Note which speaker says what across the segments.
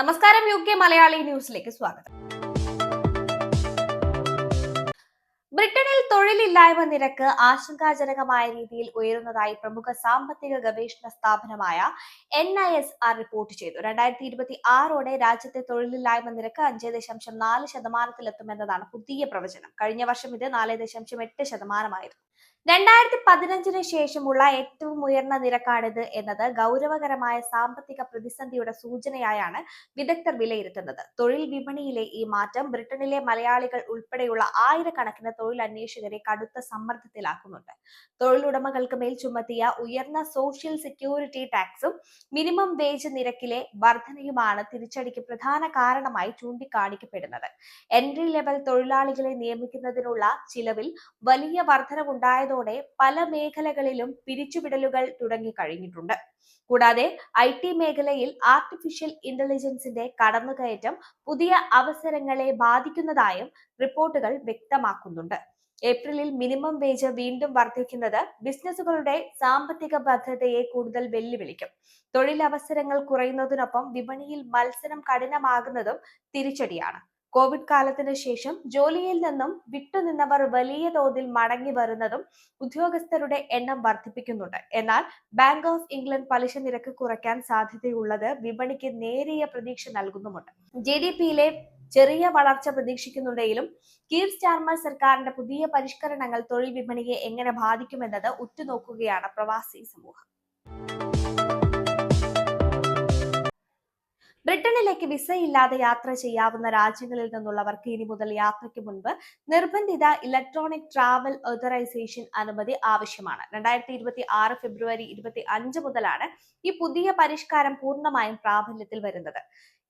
Speaker 1: നമസ്കാരം U K Malayali ന്യൂസിലേക്ക് സ്വാഗതം. ബ്രിട്ടനിൽ തൊഴിലില്ലായ്മ നിരക്ക് ആശങ്കാജനകമായ രീതിയിൽ ഉയരുന്നതായി പ്രമുഖ സാമ്പത്തിക ഗവേഷണ സ്ഥാപനമായ N I S R report ചെയ്തു. രണ്ടായിരത്തി ഇരുപത്തി ആറോടെ രാജ്യത്തെ തൊഴിലില്ലായ്മ നിരക്ക് അഞ്ച് ദശാംശം നാല് ശതമാനത്തിലെത്തുമെന്നതാണ് പുതിയ പ്രവചനം. കഴിഞ്ഞ വർഷം ഇത് നാല് ദശാംശം എട്ട് ശതമാനമായിരുന്നു. രണ്ടായിരത്തി പതിനഞ്ചിന് ശേഷമുള്ള ഏറ്റവും ഉയർന്ന നിരക്കാണിത് എന്നത്. ഗൗരവകരമായ സാമ്പത്തിക പ്രതിസന്ധിയുടെ സൂചനയായാണ് വിദഗ്ധർ വിലയിരുത്തുന്നത്. തൊഴിൽ വിപണിയിലെ ഈ മാറ്റം ബ്രിട്ടനിലെ മലയാളികൾ ഉൾപ്പെടെയുള്ള ആയിരക്കണക്കിന് തൊഴിൽ അന്വേഷകരെ കടുത്ത സമ്മർദ്ദത്തിലാക്കുന്നുണ്ട്. തൊഴിലുടമകൾക്ക് മേൽ ചുമത്തിയ ഉയർന്ന സോഷ്യൽ സെക്യൂരിറ്റി ടാക്സും മിനിമം വേജ് നിരക്കിലെ വർധനയുമാണ് തിരിച്ചടിക്ക് പ്രധാന കാരണമായി ചൂണ്ടിക്കാണിക്കപ്പെടുന്നത്. എൻട്രി ലെവൽ തൊഴിലാളികളെ നിയമിക്കുന്നതിനുള്ള ചിലവിൽ വലിയ വർധനവുണ്ടായതോടെ പല മേഖലകളിലും പിരിച്ചുവിടലുകൾ തുടങ്ങിക്കഴിഞ്ഞിട്ടുണ്ട് കൂടാതെ ഐ ടി മേഖലയിൽ ആർട്ടിഫിഷ്യൽ ഇന്റലിജൻസിന്റെ കടന്നുകയറ്റം പുതിയ അവസരങ്ങളെ ബാധിക്കുന്നതായും റിപ്പോർട്ടുകൾ വ്യക്തമാക്കുന്നുണ്ട്. ഏപ്രിലിൽ മിനിമം വേജ് വീണ്ടും വർദ്ധിക്കുന്നത് ബിസിനസ്സുകളുടെ സാമ്പത്തിക ഭദ്രതയെ കൂടുതൽ വെല്ലുവിളിക്കും. തൊഴിലവസരങ്ങൾ കുറയുന്നതിനൊപ്പം വിപണിയിൽ മത്സരം കഠിനമാകുന്നതും തിരിച്ചടിയാണ്. കോവിഡ് കാലത്തിന് ശേഷം ജോലിയിൽ നിന്നും വിട്ടുനിന്നവർ വലിയ തോതിൽ മടങ്ങി വരുന്നതും ഉദ്യോഗസ്ഥരുടെ എണ്ണം വർദ്ധിപ്പിക്കുന്നുണ്ട്. എന്നാൽ ബാങ്ക് ഓഫ് ഇംഗ്ലണ്ട് പലിശ നിരക്ക് കുറയ്ക്കാൻ സാധ്യതയുള്ളത് വിപണിക്ക് നേരിയ പ്രതീക്ഷ നൽകുന്നുമുണ്ട്. ജി ഡി പിയിലെ ചെറിയ വളർച്ച പ്രതീക്ഷിക്കുന്നുണ്ടെങ്കിലും കീർ സ്റ്റാർമർ സർക്കാരിന്റെ പുതിയ പരിഷ്കരണങ്ങൾ തൊഴിൽ വിപണിയെ എങ്ങനെ ബാധിക്കുമെന്നത് ഉറ്റുനോക്കുകയാണ് പ്രവാസി സമൂഹം. ബ്രിട്ടനിലേക്ക് വിസയില്ലാതെ യാത്ര ചെയ്യാവുന്ന രാജ്യങ്ങളിൽ നിന്നുള്ളവർക്ക് ഇനി മുതൽ യാത്രയ്ക്ക് മുൻപ് നിർബന്ധിത ഇലക്ട്രോണിക് ട്രാവൽ ഓതറൈസേഷൻ അനുമതി ആവശ്യമാണ്. രണ്ടായിരത്തി ഇരുപത്തി ആറ് ഫെബ്രുവരി ഇരുപത്തി അഞ്ച് മുതലാണ് ഈ പുതിയ പരിഷ്കാരം പൂർണമായും പ്രാബല്യത്തിൽ വരുന്നത്.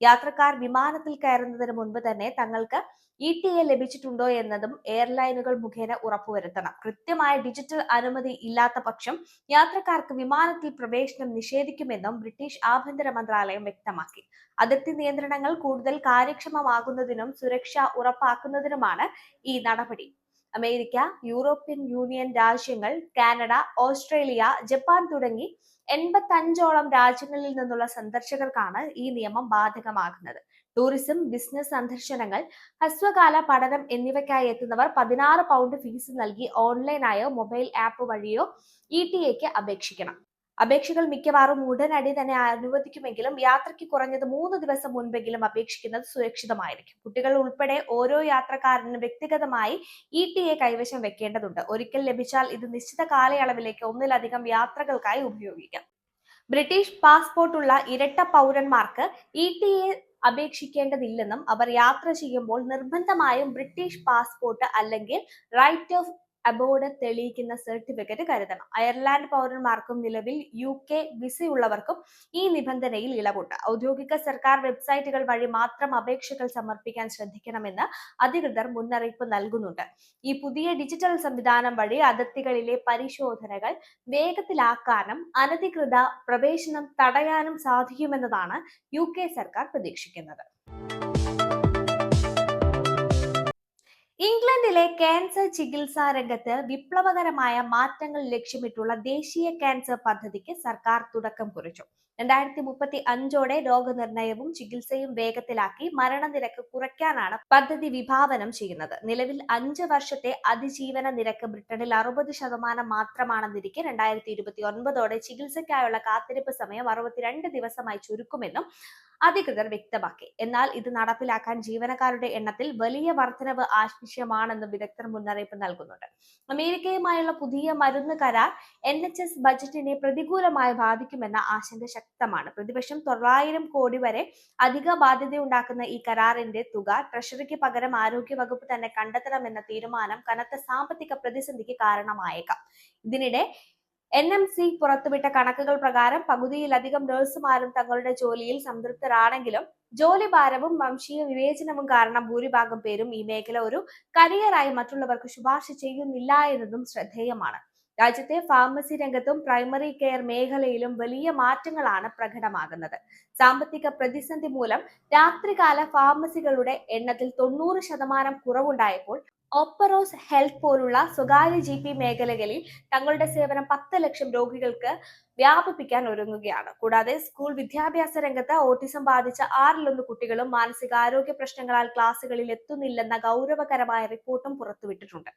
Speaker 1: യാത്രക്കാർ വിമാനത്തിൽ കയറുന്നതിന് മുൻപ് തന്നെ തങ്ങൾക്ക് ഇ ടി എ ലഭിച്ചിട്ടുണ്ടോ എന്നതും എയർലൈനുകൾ മുഖേന ഉറപ്പുവരുത്തണം. കൃത്യമായ ഡിജിറ്റൽ അനുമതി ഇല്ലാത്ത പക്ഷം യാത്രക്കാർക്ക് വിമാനത്തിൽ പ്രവേശനം നിഷേധിക്കുമെന്നും ബ്രിട്ടീഷ് ആഭ്യന്തര മന്ത്രാലയം വ്യക്തമാക്കി. അതിർത്തി നിയന്ത്രണങ്ങൾ കൂടുതൽ കാര്യക്ഷമമാകുന്നതിനും സുരക്ഷ ഉറപ്പാക്കുന്നതിനുമാണ് ഈ നടപടി. അമേരിക്ക യൂറോപ്യൻ യൂണിയൻ രാജ്യങ്ങൾ കാനഡ ഓസ്ട്രേലിയ ജപ്പാൻ തുടങ്ങി എൺപത്തഞ്ചോളം രാജ്യങ്ങളിൽ നിന്നുള്ള സന്ദർശകർക്കാണ് ഈ നിയമം ബാധകമാകുന്നത്. ടൂറിസം ബിസിനസ് സന്ദർശനങ്ങൾ ഹ്രസ്വകാല പഠനം എന്നിവയ്ക്കായി എത്തുന്നവർ പതിനാറ് പൗണ്ട് ഫീസ് നൽകി ഓൺലൈനായോ മൊബൈൽ ആപ്പ് വഴിയോ ഇ ടി എക്ക് അപേക്ഷിക്കണം. അപേക്ഷകൾ മിക്കവാറും ഉടനടി തന്നെ അനുവദിക്കുമെങ്കിലും യാത്രയ്ക്ക് കുറഞ്ഞത് മൂന്ന് ദിവസം മുൻപെങ്കിലും അപേക്ഷിക്കുന്നത് സുരക്ഷിതമായിരിക്കും. കുട്ടികൾ ഉൾപ്പെടെ ഓരോ യാത്രക്കാരനും വ്യക്തിഗതമായി ഇ ടി എ കൈവശം വെക്കേണ്ടതുണ്ട്. ഒരിക്കൽ ലഭിച്ചാൽ ഇത് നിശ്ചിത കാലയളവിലേക്ക് ഒന്നിലധികം യാത്രകൾക്കായി ഉപയോഗിക്കാം. ബ്രിട്ടീഷ് പാസ്പോർട്ടുള്ള ഇരട്ട പൗരന്മാർക്ക് ഇ ടി എ അപേക്ഷിക്കേണ്ടതില്ലെന്നും അവർ യാത്ര ചെയ്യുമ്പോൾ നിർബന്ധമായും ബ്രിട്ടീഷ് പാസ്പോർട്ട് അല്ലെങ്കിൽ റൈറ്റ് ഓഫ് അബോർഡ് തെളിയിക്കുന്ന സർട്ടിഫിക്കറ്റ് കരുതണം. അയർലാൻഡ് പൗരന്മാർക്കും നിലവിൽ യു കെ വിസയുള്ളവർക്കും ഈ നിബന്ധനയിൽ ഇളവുണ്ട്. ഔദ്യോഗിക സർക്കാർ വെബ്സൈറ്റുകൾ വഴി മാത്രം അപേക്ഷകൾ സമർപ്പിക്കാൻ ശ്രദ്ധിക്കണമെന്ന് അധികൃതർ മുന്നറിയിപ്പ് നൽകുന്നുണ്ട്. ഈ പുതിയ ഡിജിറ്റൽ സംവിധാനം വഴി അതിർത്തികളിലെ പരിശോധനകൾ വേഗത്തിലാക്കാനും അനധികൃത പ്രവേശനം തടയാനും സാധിക്കുമെന്നതാണ് യു കെ സർക്കാർ പ്രതീക്ഷിക്കുന്നത്. ഇംഗ്ലണ്ടിലെ ക്യാൻസർ ചികിത്സാ രംഗത്ത് വിപ്ലവകരമായ മാറ്റങ്ങൾ ലക്ഷ്യമിട്ടുള്ള ദേശീയ ക്യാൻസർ പദ്ധതിക്ക് സർക്കാർ തുടക്കം കുറിച്ചു. രണ്ടായിരത്തി മുപ്പത്തി അഞ്ചോടെ രോഗനിർണയവും ചികിത്സയും വേഗത്തിലാക്കി മരണനിരക്ക് കുറയ്ക്കാനാണ് പദ്ധതി വിഭാവനം ചെയ്യുന്നത്. നിലവിൽ അഞ്ച് വർഷത്തെ അതിജീവന നിരക്ക് ബ്രിട്ടനിൽ അറുപത് ശതമാനം മാത്രമാണെന്നിരിക്കെ രണ്ടായിരത്തി ഇരുപത്തി ഒൻപതോടെ ചികിത്സയ്ക്കായുള്ള കാത്തിരിപ്പ് സമയം അറുപത്തിരണ്ട് ദിവസമായി ചുരുക്കുമെന്നും അധികൃതർ വ്യക്തമാക്കി. എന്നാൽ ഇത് നടപ്പിലാക്കാൻ ജീവനക്കാരുടെ എണ്ണത്തിൽ വലിയ വർധനവ് ആവശ്യമാണെന്ന് വിദഗ്ധർ മുന്നറിയിപ്പ് നൽകുന്നുണ്ട്. അമേരിക്കയുമായുള്ള പുതിയ മരുന്ന് കരാർ എൻ എച്ച് എസ് ബജറ്റിനെ പ്രതികൂലമായി ബാധിക്കുമെന്ന ആശങ്ക ശക്തമാണ്. പ്രതിപക്ഷം തൊള്ളായിരം കോടി വരെ അധിക ബാധ്യത ഉണ്ടാക്കുന്ന ഈ കരാറിന്റെ തുക ട്രഷറിക്ക് പകരം ആരോഗ്യ വകുപ്പ് തന്നെ കണ്ടെത്തണമെന്ന തീരുമാനം കനത്ത സാമ്പത്തിക പ്രതിസന്ധിക്ക് കാരണമായേക്കാം. ഇതിനിടെ എൻ എം സി പുറത്തുവിട്ട കണക്കുകൾ പ്രകാരം പകുതിയിലധികം നഴ്സുമാരും തങ്ങളുടെ ജോലിയിൽ സംതൃപ്തരാണെങ്കിലും ജോലി ഭാരവും വംശീയ വിവേചനവും കാരണം ഭൂരിഭാഗം പേരും ഈ മേഖല ഒരു കരിയറായി മറ്റുള്ളവർക്ക് ശുപാർശ ചെയ്യുന്നില്ല എന്നതും ശ്രദ്ധേയമാണ്. രാജ്യത്തെ ഫാർമസി രംഗത്തും പ്രൈമറി കെയർ മേഖലയിലും വലിയ മാറ്റങ്ങളാണ് പ്രകടമാകുന്നത്. സാമ്പത്തിക പ്രതിസന്ധി മൂലം രാത്രികാല ഫാർമസികളുടെ എണ്ണത്തിൽ തൊണ്ണൂറ് ശതമാനം കുറവുണ്ടായപ്പോൾ ഓപ്പറോസ് ഹെൽത്ത് പോലുള്ള സ്വകാര്യ ജി പി മേഖലകളിൽ തങ്ങളുടെ സേവനം പത്ത് ലക്ഷം രോഗികൾക്ക് വ്യാപിപ്പിക്കാൻ ഒരുങ്ങുകയാണ്. കൂടാതെ സ്കൂൾ വിദ്യാഭ്യാസ രംഗത്ത് ഓട്ടിസം ബാധിച്ച ആറിലൊന്ന് കുട്ടികളും മാനസികാരോഗ്യ പ്രശ്നങ്ങളാൽ ക്ലാസുകളിൽ എത്തുന്നില്ലെന്ന ഗൗരവകരമായ റിപ്പോർട്ടും പുറത്തുവിട്ടിട്ടുണ്ട്.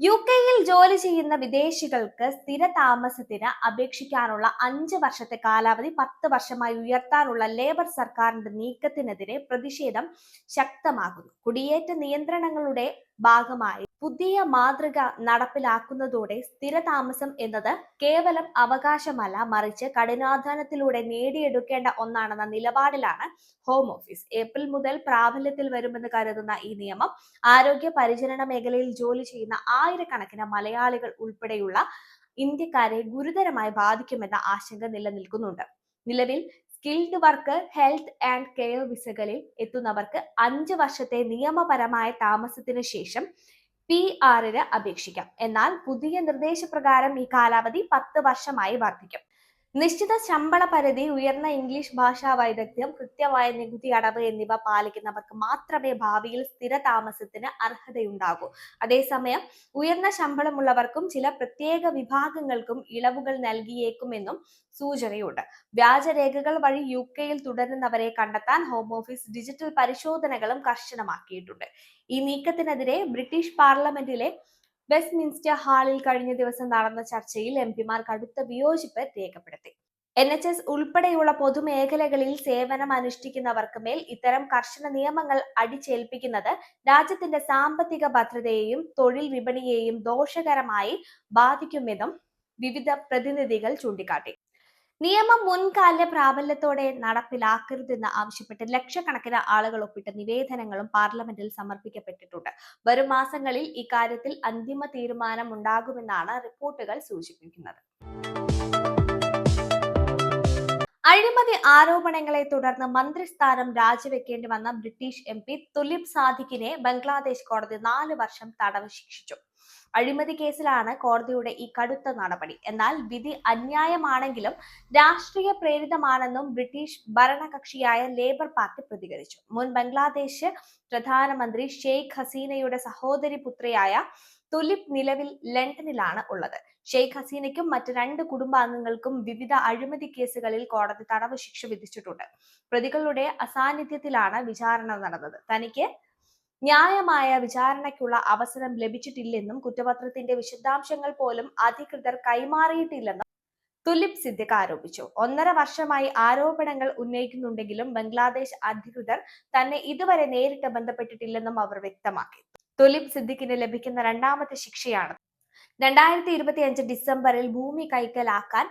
Speaker 1: യു കെയിൽ ജോലി ചെയ്യുന്ന വിദേശികൾക്ക് സ്ഥിര താമസത്തിന് അപേക്ഷിക്കാനുള്ള അഞ്ച് വർഷത്തെ കാലാവധി പത്ത് വർഷമായി ഉയർത്താനുള്ള ലേബർ സർക്കാരിന്റെ നീക്കത്തിനെതിരെ പ്രതിഷേധം ശക്തമാകുന്നു. കുടിയേറ്റ നിയന്ത്രണങ്ങളുടെ ഭാഗമായി പുതിയ മാതൃക നടപ്പിലാക്കുന്നതോടെ സ്ഥിരതാമസം എന്നത് കേവലം അവകാശമല്ല മറിച്ച് കഠിനാധ്വാനത്തിലൂടെ നേടിയെടുക്കേണ്ട ഒന്നാണെന്ന നിലപാടിലാണ് ഹോം ഓഫീസ് ഏപ്രിൽ മുതൽ പ്രാബല്യത്തിൽ വരുമെന്ന് കരുതുന്ന ഈ നിയമം ആരോഗ്യ പരിചരണ മേഖലയിൽ ജോലി ചെയ്യുന്ന ആയിരക്കണക്കിന് മലയാളികൾ ഉൾപ്പെടെയുള്ള ഇന്ത്യക്കാരെ ഗുരുതരമായി ബാധിക്കുമെന്ന ആശങ്ക നിലനിൽക്കുന്നുണ്ട്. നിലവിൽ skilled work health and care വിസകളിൽ എത്തുന്നവർക്ക് അഞ്ച് വർഷത്തെ നിയമപരമായ താമസത്തിന് ശേഷം പി ആറിന് അപേക്ഷിക്കാം. എന്നാൽ പുതിയ നിർദ്ദേശപ്രകാരം ഈ കാലാവധി പത്ത് വർഷമായി വർദ്ധിക്കും. നിശ്ചിത ശമ്പള പരിധി ഉയർന്ന ഇംഗ്ലീഷ് ഭാഷാ വൈദഗ്ധ്യം കൃത്യമായ നികുതി അടവ് എന്നിവ പാലിക്കുന്നവർക്ക് മാത്രമേ ഭാവിയിൽ സ്ഥിര താമസത്തിന് അർഹതയുണ്ടാകൂ. അതേസമയം ഉയർന്ന ശമ്പളമുള്ളവർക്കും ചില പ്രത്യേക വിഭാഗങ്ങൾക്കും ഇളവുകൾ നൽകിയേക്കുമെന്നും സൂചനയുണ്ട്. വ്യാജരേഖകൾ വഴി യു കെയിൽ തുടരുന്നവരെ കണ്ടെത്താൻ ഹോം ഓഫീസ് ഡിജിറ്റൽ പരിശോധനകളും കർശനമാക്കിയിട്ടുണ്ട്. ഈ നീക്കത്തിനെതിരെ ബ്രിട്ടീഷ് പാർലമെന്റിലെ വെസ്റ്റ്മിൻസ്റ്റർ ഹാളിൽ കഴിഞ്ഞ ദിവസം നടന്ന ചർച്ചയിൽ എം പിമാർ കടുത്ത വിയോജിപ്പ് രേഖപ്പെടുത്തി. എൻ എച്ച് എസ് ഉൾപ്പെടെയുള്ള പൊതുമേഖലകളിൽ സേവനം അനുഷ്ഠിക്കുന്നവർക്ക് മേൽ ഇത്തരം കർശന നിയമങ്ങൾ അടിച്ചേൽപ്പിക്കുന്നത് രാജ്യത്തിന്റെ സാമ്പത്തിക ഭദ്രതയെയും തൊഴിൽ വിപണിയെയും ദോഷകരമായി ബാധിക്കുമെന്നും വിവിധ പ്രതിനിധികൾ ചൂണ്ടിക്കാട്ടി. നിയമം മുൻകാല പ്രാബല്യത്തോടെ നടപ്പിലാക്കരുതെന്ന് ആവശ്യപ്പെട്ട് ലക്ഷക്കണക്കിന് ആളുകൾ ഒപ്പിട്ട നിവേദനങ്ങളും പാർലമെന്റിൽ സമർപ്പിക്കപ്പെട്ടിട്ടുണ്ട്. വരും മാസങ്ങളിൽ ഇക്കാര്യത്തിൽ അന്തിമ തീരുമാനം ഉണ്ടാകുമെന്നാണ് റിപ്പോർട്ടുകൾ സൂചിപ്പിക്കുന്നത്. അഴിമതി ആരോപണങ്ങളെ തുടർന്ന് മന്ത്രിസ്ഥാനം രാജിവെക്കേണ്ടി വന്ന ബ്രിട്ടീഷ് എം പി തുലിപ് സാദിഖിനെ ബംഗ്ലാദേശ് കോടതി നാല് വർഷം തടവ് ശിക്ഷിച്ചു. അഴിമതി കേസിലാണ് കോടതിയുടെ ഈ കടുത്ത നടപടി. എന്നാൽ വിധി അന്യായമാണെങ്കിലും രാഷ്ട്രീയ പ്രേരിതമാണെന്നും ബ്രിട്ടീഷ് ഭരണകക്ഷിയായ ലേബർ പാർട്ടി പ്രതികരിച്ചു. മുൻ ബംഗ്ലാദേശ് പ്രധാനമന്ത്രി ഷെയ്ഖ് ഹസീനയുടെ സഹോദരി പുത്രിയായ തുലിപ് നിലവിൽ ലണ്ടനിലാണ് ഉള്ളത്. ഷെയ്ഖ് ഹസീനയ്ക്കും മറ്റ് രണ്ട് കുടുംബാംഗങ്ങൾക്കും വിവിധ അഴിമതി കേസുകളിൽ കോടതി തടവ് ശിക്ഷ വിധിച്ചിട്ടുണ്ട്. പ്രതികളുടെ അസാന്നിധ്യത്തിലാണ് വിചാരണ നടന്നത്. തനിക്ക് ന്യായമായ വിചാരണയ്ക്കുള്ള അവസരം ലഭിച്ചിട്ടില്ലെന്നും കുറ്റപത്രത്തിന്റെ വിശദാംശങ്ങൾ പോലും അധികൃതർ കൈമാറിയിട്ടില്ലെന്നും തുലിപ് സിദ്ദിഖ് ആരോപിച്ചു. ഒന്നര വർഷമായി ആരോപണങ്ങൾ ഉന്നയിക്കുന്നുണ്ടെങ്കിലും ബംഗ്ലാദേശ് അധികൃതർ തന്നെ ഇതുവരെ നേരിട്ട് ബന്ധപ്പെട്ടിട്ടില്ലെന്നും അവർ വ്യക്തമാക്കി. തുലിപ് സിദ്ദിഖിന് ലഭിക്കുന്ന രണ്ടാമത്തെ ശിക്ഷയാണ്. രണ്ടായിരത്തി ഇരുപത്തി അഞ്ച് ഡിസംബറിൽ ഭൂമി കൈക്കലാക്കാൻ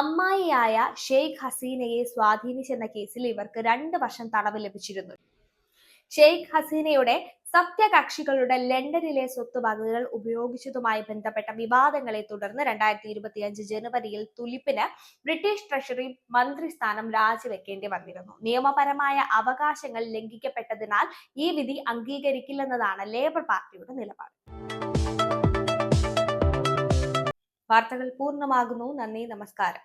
Speaker 1: അമ്മായിയായ ഷെയ്ഖ് ഹസീനയെ സ്വാധീനിച്ചെന്ന കേസിൽ ഇവർക്ക് രണ്ട് വർഷം തടവ് ലഭിച്ചിരുന്നു. ഷെയ്ഖ് ഹസീനയുടെ സത്യകക്ഷികളുടെ ലണ്ടനിലെ സ്വത്തുവകകൾ ഉപയോഗിച്ചതുമായി ബന്ധപ്പെട്ട വിവാദങ്ങളെ തുടർന്ന് രണ്ടായിരത്തി ഇരുപത്തിയഞ്ച് ജനുവരിയിൽ തുലിപ്പിന് ബ്രിട്ടീഷ് ട്രഷറി മന്ത്രിസ്ഥാനം രാജിവെക്കേണ്ടി വന്നിരുന്നു. നിയമപരമായ അവകാശങ്ങൾ ലംഘിക്കപ്പെട്ടതിനാൽ ഈ വിധി അംഗീകരിക്കില്ലെന്നതാണ് ലേബർ പാർട്ടിയുടെ നിലപാട്. വാർത്തകൾ പൂർണമാകുന്നു. നന്ദി നമസ്കാരം.